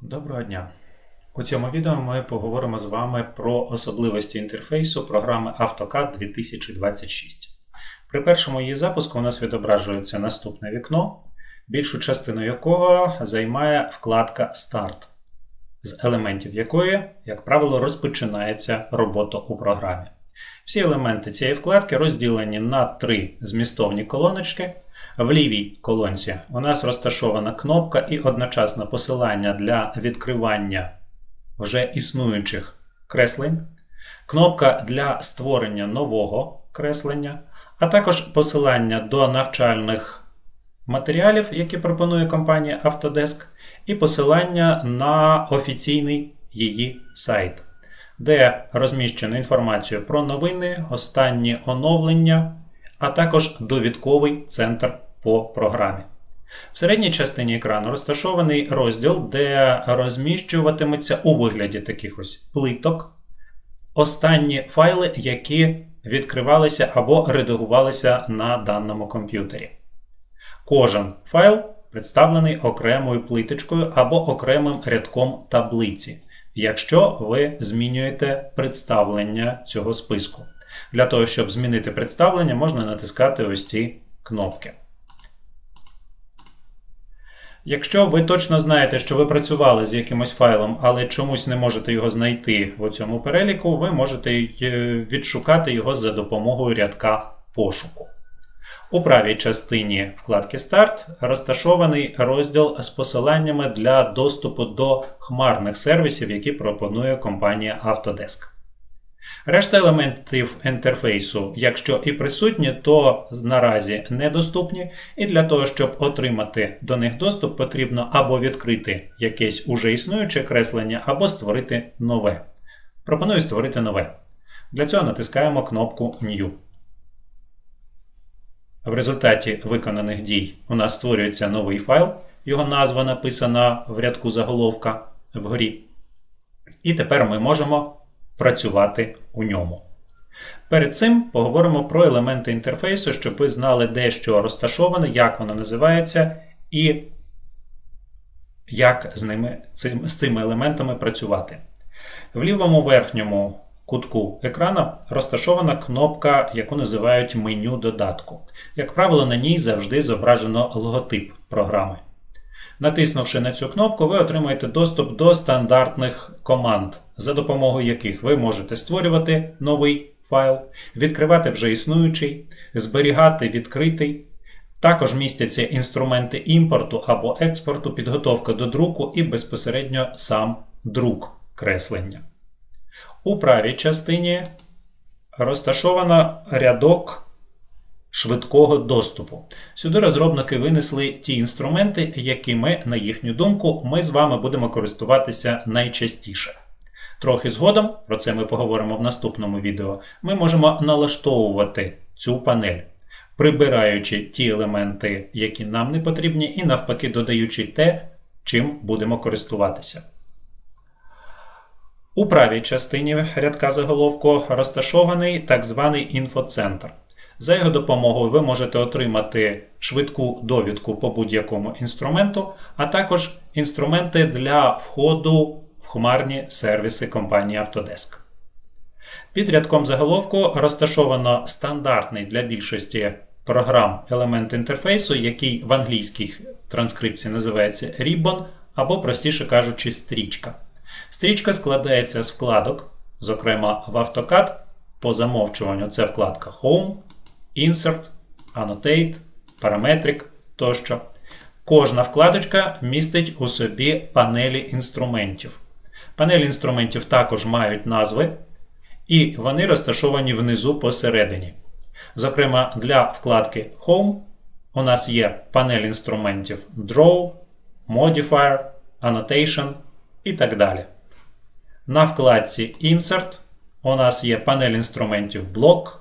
Доброго дня! У цьому відео ми поговоримо з вами про особливості інтерфейсу програми AutoCAD 2026. При першому її запуску у нас відображується наступне вікно, більшу частину якого займає вкладка Start, з елементів якої, як правило, розпочинається робота у програмі. Всі елементи цієї вкладки розділені на три змістовні колоночки. В лівій колонці у нас розташована кнопка і одночасно посилання для відкривання вже існуючих креслень, кнопка для створення нового креслення, а також посилання до навчальних матеріалів, які пропонує компанія Autodesk, і посилання на офіційний її сайт, де розміщено інформацію про новини, останні оновлення, а також довідковий центр по програмі. В середній частині екрану розташований розділ, де розміщуватиметься у вигляді таких ось плиток останні файли, які відкривалися або редагувалися на даному комп'ютері. Кожен файл представлений окремою плиточкою або окремим рядком таблиці, якщо ви змінюєте представлення цього списку. Для того, щоб змінити представлення, можна натискати ось ці кнопки. Якщо ви точно знаєте, що ви працювали з якимось файлом, але чомусь не можете його знайти в цьому переліку, ви можете відшукати його за допомогою рядка пошуку. У правій частині вкладки Старт розташований розділ з посиланнями для доступу до хмарних сервісів, які пропонує компанія Autodesk. Решта елементів інтерфейсу, якщо і присутні, то наразі недоступні, і для того, щоб отримати до них доступ, потрібно або відкрити якесь уже існуюче креслення, або створити нове. Пропоную створити нове. Для цього натискаємо кнопку New. В результаті виконаних дій у нас створюється новий файл, його назва написана в рядку заголовка вгорі. І тепер ми можемо працювати у ньому. Перед цим поговоримо про елементи інтерфейсу, щоб ви знали, де що розташоване, як воно називається, і як з, ними, цим, з цими елементами працювати. В лівому верхньому кутку екрана розташована кнопка, яку називають меню додатку. Як правило, на ній завжди зображено логотип програми. Натиснувши на цю кнопку, ви отримаєте доступ до стандартних команд, за допомогою яких ви можете створювати новий файл, відкривати вже існуючий, зберігати відкритий. Також містяться інструменти імпорту або експорту, підготовка до друку і безпосередньо сам друк креслення. У правій частині розташовано рядок швидкого доступу. Сюди розробники винесли ті інструменти, якими, на їхню думку, ми з вами будемо користуватися найчастіше. Трохи згодом, про це ми поговоримо в наступному відео, ми можемо налаштовувати цю панель, прибираючи ті елементи, які нам не потрібні, і навпаки додаючи те, чим будемо користуватися. У правій частині рядка заголовку розташований так званий інфоцентр. За його допомогою ви можете отримати швидку довідку по будь-якому інструменту, а також інструменти для входу в хмарні сервіси компанії Autodesk. Під рядком заголовку розташовано стандартний для більшості програм елемент інтерфейсу, який в англійській транскрипції називається Ribbon, або, простіше кажучи, стрічка. Стрічка складається з вкладок, зокрема в AutoCAD, по замовчуванню це вкладка Home, Insert, Annotate, Parametric тощо. Кожна вкладочка містить у собі панелі інструментів. Панелі інструментів також мають назви, і вони розташовані внизу посередині. Зокрема, для вкладки Home у нас є панель інструментів Draw, Modifier, Annotation і так далі. На вкладці Insert у нас є панель інструментів Block,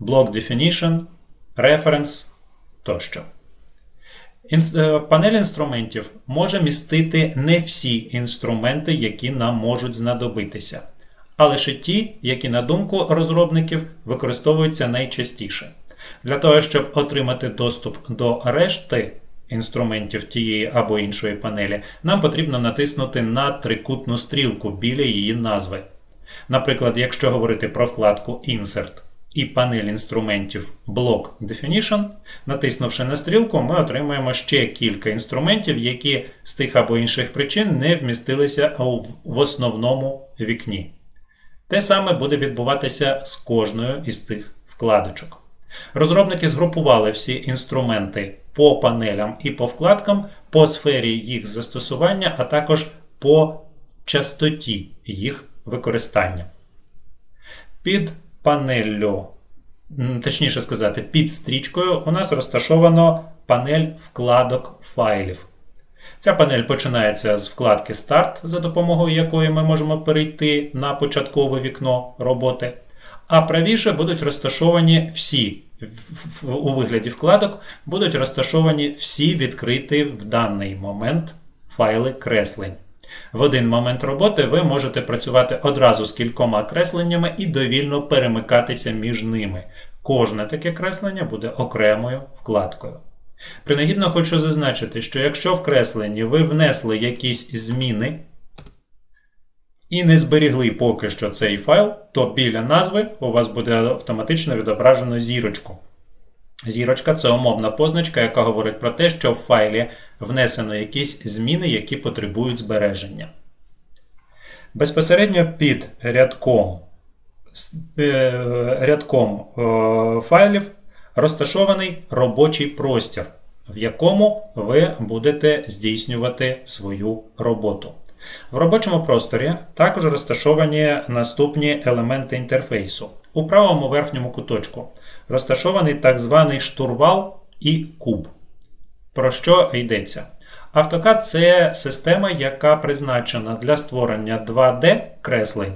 Block Definition, Reference тощо. Інс- е, Панель інструментів може містити не всі інструменти, які нам можуть знадобитися, а лише ті, які, на думку розробників, використовуються найчастіше. Для того, щоб отримати доступ до решти інструментів тієї або іншої панелі, нам потрібно натиснути на трикутну стрілку біля її назви. Наприклад, якщо говорити про вкладку Insert і панель інструментів Block Definition, натиснувши на стрілку, ми отримаємо ще кілька інструментів, які з тих або інших причин не вмістилися в основному вікні. Те саме буде відбуватися з кожною із цих вкладочок. Розробники згрупували всі інструменти по панелям і по вкладкам, по сфері їх застосування, а також по частоті їх використання. Під панеллю, точніше сказати, під стрічкою у нас розташовано панель вкладок файлів. Ця панель починається з вкладки Старт, за допомогою якої ми можемо перейти на початкове вікно роботи. А правіше будуть розташовані всі, у вигляді вкладок, будуть розташовані всі відкриті в даний момент файли креслень. В один момент роботи ви можете працювати одразу з кількома кресленнями і довільно перемикатися між ними. Кожне таке креслення буде окремою вкладкою. Принагідно хочу зазначити, що якщо в кресленні ви внесли якісь зміни і не зберігли поки що цей файл, то біля назви у вас буде автоматично відображено зірочку. Зірочка це умовна позначка, яка говорить про те, що в файлі внесено якісь зміни, які потребують збереження. Безпосередньо під рядком е, рядком е, файлів розташований робочий простір, в якому ви будете здійснювати свою роботу. В робочому просторі також розташовані наступні елементи інтерфейсу. У правому верхньому куточку розташований так званий штурвал і куб. Про що йдеться? AutoCAD – це система, яка призначена для створення 2D-креслень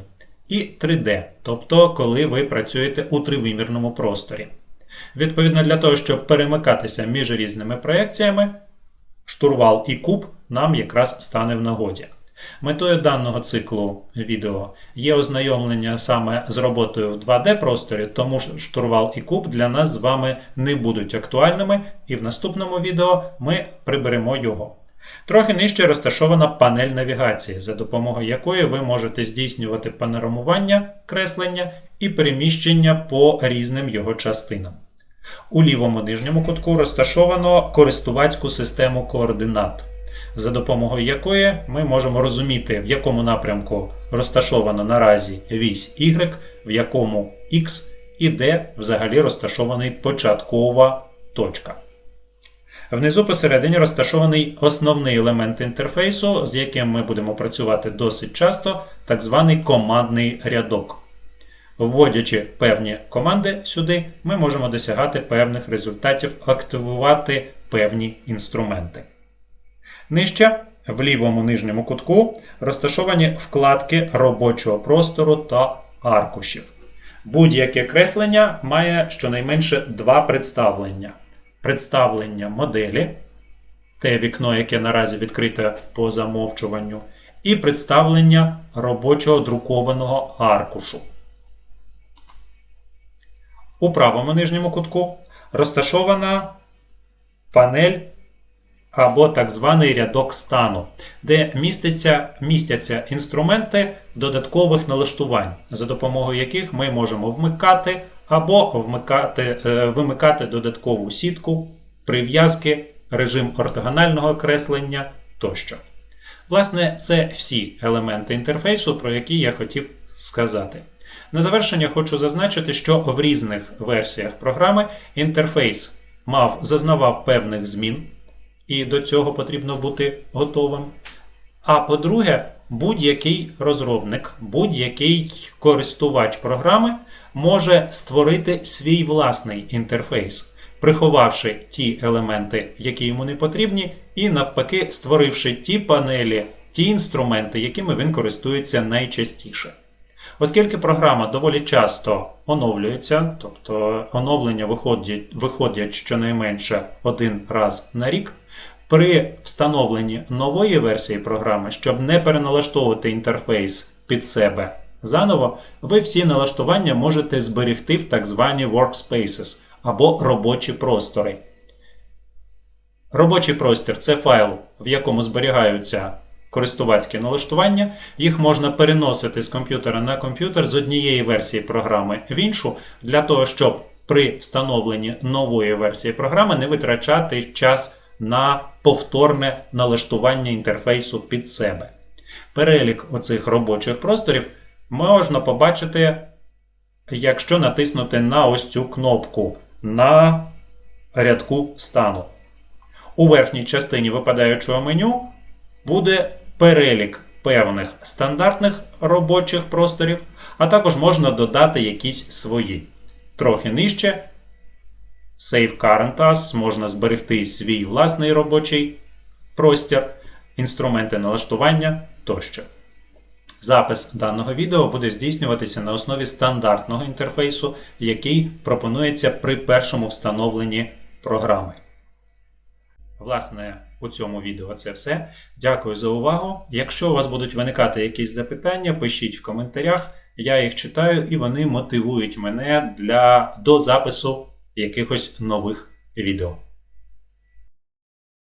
і 3D, тобто коли ви працюєте у тривимірному просторі. Відповідно, для того, щоб перемикатися між різними проекціями, штурвал і куб нам якраз стане в нагоді. Метою даного циклу відео є ознайомлення саме з роботою в 2D-просторі, тому штурвал і куб для нас з вами не будуть актуальними, і в наступному відео ми приберемо його. Трохи нижче розташована панель навігації, за допомогою якої ви можете здійснювати панорамування, креслення і переміщення по різним його частинам. У лівому нижньому кутку розташовано користувацьку систему координат за допомогою якої ми можемо розуміти, в якому напрямку розташовано наразі вісь Y, в якому X і де взагалі розташований початкова точка. Внизу посередині розташований основний елемент інтерфейсу, з яким ми будемо працювати досить часто, так званий командний рядок. Вводячи певні команди сюди, ми можемо досягати певних результатів, активувати певні інструменти. Нижче в лівому нижньому кутку розташовані вкладки робочого простору та аркушів. Будь-яке креслення має щонайменше два представлення: представлення моделі, те вікно, яке наразі відкрите по замовчуванню, і представлення робочого друкованого аркушу. У правому нижньому кутку розташована панель або так званий рядок стану, де містяться, містяться інструменти додаткових налаштувань, за допомогою яких ми можемо вмикати або вмикати, е, вимикати додаткову сітку, прив'язки, режим ортогонального креслення тощо. Власне, це всі елементи інтерфейсу, про які я хотів сказати. На завершення хочу зазначити, що в різних версіях програми інтерфейс мав зазнавав певних змін і до цього потрібно бути готовим. А по-друге, будь-який розробник, будь-який користувач програми може створити свій власний інтерфейс, приховавши ті елементи, які йому не потрібні, і навпаки, створивши ті панелі, ті інструменти, якими він користується найчастіше. Оскільки програма доволі часто оновлюється, тобто оновлення виходять, виходять щонайменше один раз на рік, при встановленні нової версії програми, щоб не переналаштовувати інтерфейс під себе заново, ви всі налаштування можете зберегти в так звані workspaces або робочі простори. Робочий простір це файл, в якому зберігаються користувацькі налаштування. Їх можна переносити з комп'ютера на комп'ютер з однієї версії програми в іншу для того, щоб при встановленні нової версії програми не витрачати час на повторне налаштування інтерфейсу під себе. Перелік оцих робочих просторів можна побачити, якщо натиснути на ось цю кнопку на рядку стану. У верхній частині випадаючого меню буде перелік певних стандартних робочих просторів, а також можна додати якісь свої. Трохи нижче Save Current Tasks можна зберегти свій власний робочий простір, інструменти налаштування тощо. Запис даного відео буде здійснюватися на основі стандартного інтерфейсу, який пропонується при першому встановленні програми. Власне, у цьому відео це все. Дякую за увагу. Якщо у вас будуть виникати якісь запитання, пишіть в коментарях. Я їх читаю і вони мотивують мене для, до запису якихось нових відео.